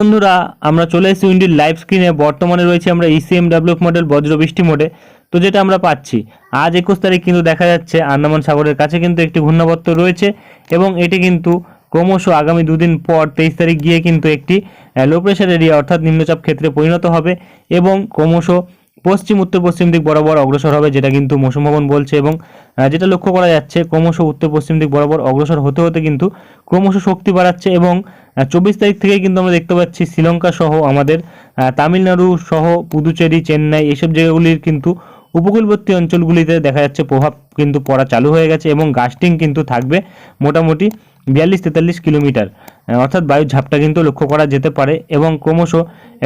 বন্ধুরা, আমরা চলে এসেছি উইন্ডির লাইভ স্ক্রিনে বর্তমানে রয়েছে আমরা E ইসিএম ডেভেলপ মডেল বজ্র বৃষ্টি মোডে তো যেটা আমরা পাচ্ছি, আজ একুশ তারিখ কিন্তু দেখা যাচ্ছে আন্দামান সাগরের কাছে কিন্তু একটি ঘূর্ণাবর্ত রয়েছে এবং এটি কিন্তু ক্রমশ আগামী দুদিন পর তেইশ তারিখ গিয়ে কিন্তু একটি লো প্রেশার এরিয়া অর্থাৎ নিম্নচাপ ক্ষেত্রে পরিণত হবে এবং ক্রমশ পশ্চিম, উত্তর, পশ্চিম দিক বরাবর অগ্রসর হবে, যেটা কিন্তু মৌসুম ভবন বলছে এবং যেটা লক্ষ্য করা যাচ্ছে, ক্রমশ উত্তর, পশ্চিম দিক বরাবর অগ্রসর হতে হতে কিন্তু ক্রমশ শক্তি বাড়াচ্ছে এবং চব্বিশ তারিখ থেকে কিন্তু আমরা দেখতে পাচ্ছি শ্রীলঙ্কা সহ আমাদের তামিলনাড়ু সহ পুদুচেরি, চেন্নাই এসব জায়গাগুলির কিন্তু উপকূলবর্তী অঞ্চলগুলিতে দেখা যাচ্ছে প্রভাব কিন্তু পড়া চালু হয়ে গেছে এবং গাস্টিং কিন্তু থাকবে মোটামুটি। বিয়াল্লিশ তেতাল্লিশ কিলোমিটার। অর্থাৎ বায়ুর ঝাপটা কিন্তু লক্ষ্য করা যেতে পারে এবং ক্রমশ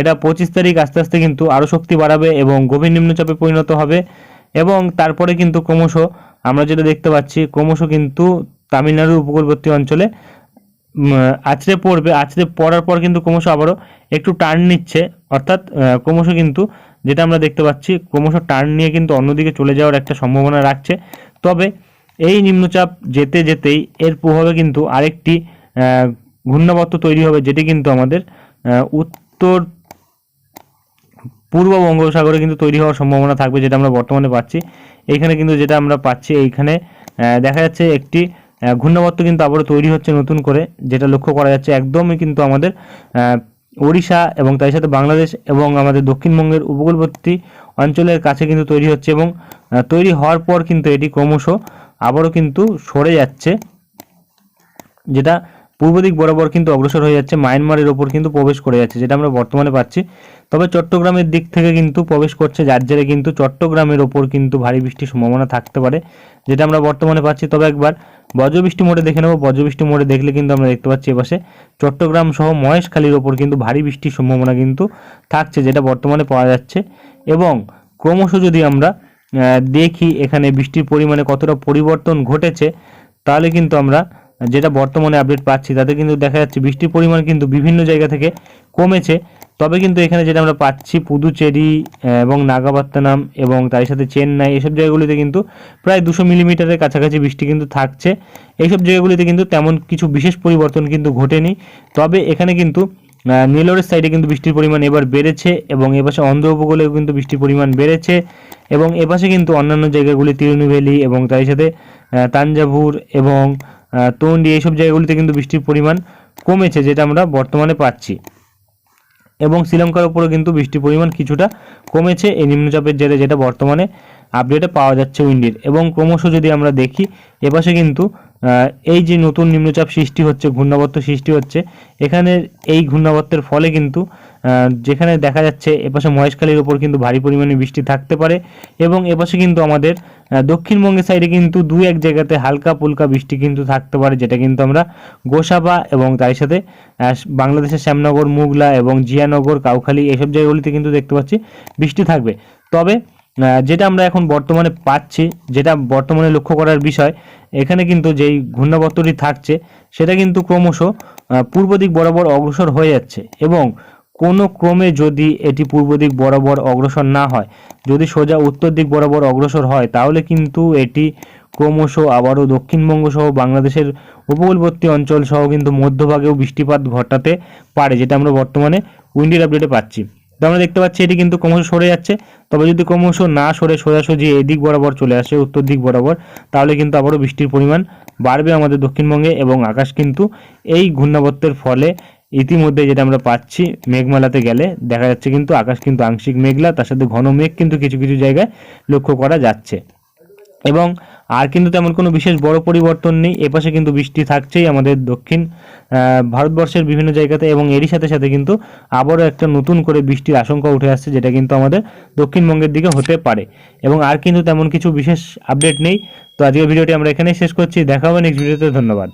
এটা পঁচিশ তারিখ আস্তে আস্তে কিন্তু আরও শক্তি বাড়াবে এবং গভীর নিম্নচাপে পরিণত হবে এবং তারপরে কিন্তু ক্রমশ আমরা যেটা দেখতে পাচ্ছি, ক্রমশ কিন্তু তামিলনাড়ুর উপকূলবর্তী অঞ্চলে আছড়ে পড়বে। আছড়ে পড়ার পর কিন্তু ক্রমশ আবারও একটু টার্ন নিচ্ছে। অর্থাৎ ক্রমশ কিন্তু যেটা আমরা দেখতে পাচ্ছি, ক্রমশ টার্ন নিয়ে কিন্তু অন্যদিকে চলে যাওয়ার একটা সম্ভাবনা রাখছে। তবে এই নিম্নচাপ যেতে যেতেই এর প্রভাবে কিন্তু আরেকটি ঘূর্ণাবর্ত তৈরি হবে, যেটি কিন্তু আমাদের উত্তর পূর্ব বঙ্গোপসাগরে কিন্তু তৈরি হওয়ার সম্ভাবনা থাকবে, যেটা আমরা বর্তমানে পাচ্ছি। এইখানে কিন্তু যেটা আমরা পাচ্ছি, এইখানে দেখা যাচ্ছে একটি ঘূর্ণাবর্ত কিন্তু আবারও তৈরি হচ্ছে নতুন করে, যেটা লক্ষ্য করা যাচ্ছে একদমই কিন্তু আমাদের ওড়িশা এবং তার সাথে বাংলাদেশ এবং আমাদের দক্ষিণবঙ্গের উপকূলবর্তী অঞ্চলের কাছে কিন্তু তৈরি হচ্ছে এবং তৈরি হওয়ার পর কিন্তু এটি ক্রমশ আবারও কিন্তু সরে যাচ্ছে। যেটা পূর্ব দিক বরাবর কিন্তু অগ্রসর হয়ে যাচ্ছে, মায়ানমারের ওপর কিন্তু প্রবেশ করে যাচ্ছে, যেটা আমরা বর্তমানে পাচ্ছি। তবে চট্টগ্রামের দিক থেকে কিন্তু প্রবেশ করছে, যার জেরে কিন্তু চট্টগ্রামের ওপর কিন্তু ভারী বৃষ্টির সম্ভাবনা থাকতে পারে, যেটা আমরা বর্তমানে পাচ্ছি। তবে একবার বজ্রবৃষ্টি মোড়ে দেখে নেব। বজ্রবৃষ্টি মোড়ে দেখলে কিন্তু আমরা দেখতে পাচ্ছি এপাশে চট্টগ্রাম সহ মহেশখালীর ওপর কিন্তু ভারী বৃষ্টির সম্ভাবনা কিন্তু থাকছে, যেটা বর্তমানে পাওয়া যাচ্ছে। এবং ক্রমশ যদি আমরা দেখি এখানে বৃষ্টির পরিমাণে কতটা পরিবর্তন ঘটেছে। তাহলে কিন্তু আমরা যেটা বর্তমানে আপডেট পাচ্ছি, তাতে কিন্তু দেখা যাচ্ছে বৃষ্টির পরিমাণ কিন্তু বিভিন্ন জায়গা থেকে কমেছে। তবে কিন্তু এখানে যেটা আমরা পাচ্ছি, পুদুচেরি এবং নাগাপাত্তানাম এবং তার সাথে চেন্নাই, এসব জায়গাগুলিতে কিন্তু প্রায় দুশো মিলিমিটারের কাছাকাছি বৃষ্টি কিন্তু থাকছে। এইসব জায়গাগুলিতে কিন্তু তেমন কিছু বিশেষ পরিবর্তন কিন্তু ঘটেনি। তবে এখানে কিন্তু নেলোরের সাইডে কিন্তু বৃষ্টির পরিমাণ এবার বেড়েছে এবং এপাশে অন্ধ্র উপকূলেও কিন্তু বৃষ্টির পরিমাণ বেড়েছে এবং এপাশে কিন্তু অন্যান্য জায়গাগুলি তিরুনুভেলি এবং তার সাথে তাঞ্জাভুর এবং তন্ডি এইসব জায়গাগুলিতে কিন্তু বৃষ্টির পরিমাণ কমেছে যেটা আমরা বর্তমানে পাচ্ছি। এবং শ্রীলঙ্কার উপরও কিন্তু বৃষ্টির পরিমাণ কিছুটা কমেছে। এই নিম্নচাপের জেরে যেটা বর্তমানে আপডেটে পাওয়া যাচ্ছে উইন্ডির। এবং ক্রমশ যদি আমরা দেখি এপাশে কিন্তু এই যে নতুন নিম্নচাপ সৃষ্টি হচ্ছে, ঘূর্ণাবর্ত সৃষ্টি হচ্ছে, এখানে এই ঘূর্ণাবর্তের ফলে কিন্তু যেখানে দেখা যাচ্ছে এপাশে মহেশখালীর ওপর কিন্তু ভারী পরিমাণে বৃষ্টি থাকতে পারে এবং এপাশে কিন্তু আমাদের দক্ষিণবঙ্গের সাইডে কিন্তু দু এক জায়গাতে হালকা পুলকা বৃষ্টি কিন্তু থাকতে পারে, যেটা কিন্তু আমরা গোসাবা এবং তার সাথে বাংলাদেশের শ্যামনগর, মুগলা এবং জিয়ানগর, কাউখালী, এসব জায়গাগুলিতে কিন্তু দেখতে পাচ্ছি বৃষ্টি থাকবে। তবে যেটা আমরা এখন বর্তমানে পাচ্ছি, যেটা বর্তমানে লক্ষ্য করার বিষয়, এখানে কিন্তু যেই ঘূর্ণাবর্তটি থাকছে, সেটা কিন্তু ক্রমশ পূর্ব দিক বরাবর অগ্রসর হয়ে যাচ্ছে এবং কোনো ক্রমে যদি এটি পূর্ব দিক বরাবর অগ্রসর না হয়, যদি সোজা উত্তর দিক বরাবর অগ্রসর হয়, তাহলে কিন্তু এটি ক্রমশ আবারও দক্ষিণবঙ্গ সহ বাংলাদেশের উপকূলবর্তী অঞ্চল সহ কিন্তু মধ্যভাগেও বৃষ্টিপাত ঘটাতে পারে, যেটা আমরা বর্তমানে উইন্ডির আপডেটে পাচ্ছি। তো আমরা দেখতে পাচ্ছি এটি কিন্তু ক্রমশ সরে যাচ্ছে। তবে যদি ক্রমশ না সরে সোজাসুজি এদিক বরাবর চলে আসে, উত্তর দিক বরাবর, তাহলে কিন্তু আবারও বৃষ্টির পরিমাণ বাড়বে আমাদের দক্ষিণবঙ্গে এবং আকাশ কিন্তু এই ঘূর্ণাবর্তের ফলে ইতিমধ্যে যেটা আমরা পাচ্ছি, মেঘমালাতে গেলে দেখা যাচ্ছে কিন্তু আকাশ কিন্তু আংশিক মেঘলা, তার সাথে ঘন মেঘ কিন্তু কিছু কিছু জায়গায় লক্ষ্য করা যাচ্ছে। এবং আর কিন্তু তেমন কোনো বিশেষ বড় পরিবর্তন নেই। এপাশে কিন্তু বৃষ্টি থাকছেই আমাদের দক্ষিণ ভারতবর্ষের বিভিন্ন জায়গাতে এবং এরই সাথে সাথে কিন্তু আবারও একটা নতুন করে বৃষ্টির আশঙ্কা উঠে আসছে, যেটা কিন্তু আমাদের দক্ষিণবঙ্গের দিকে হতে পারে। এবং আর কিন্তু তেমন কিছু বিশেষ আপডেট নেই। তো আজকের ভিডিওটি আমরা এখানেই শেষ করছি। দেখা হবে নেক্সট ভিডিওতে ধন্যবাদ।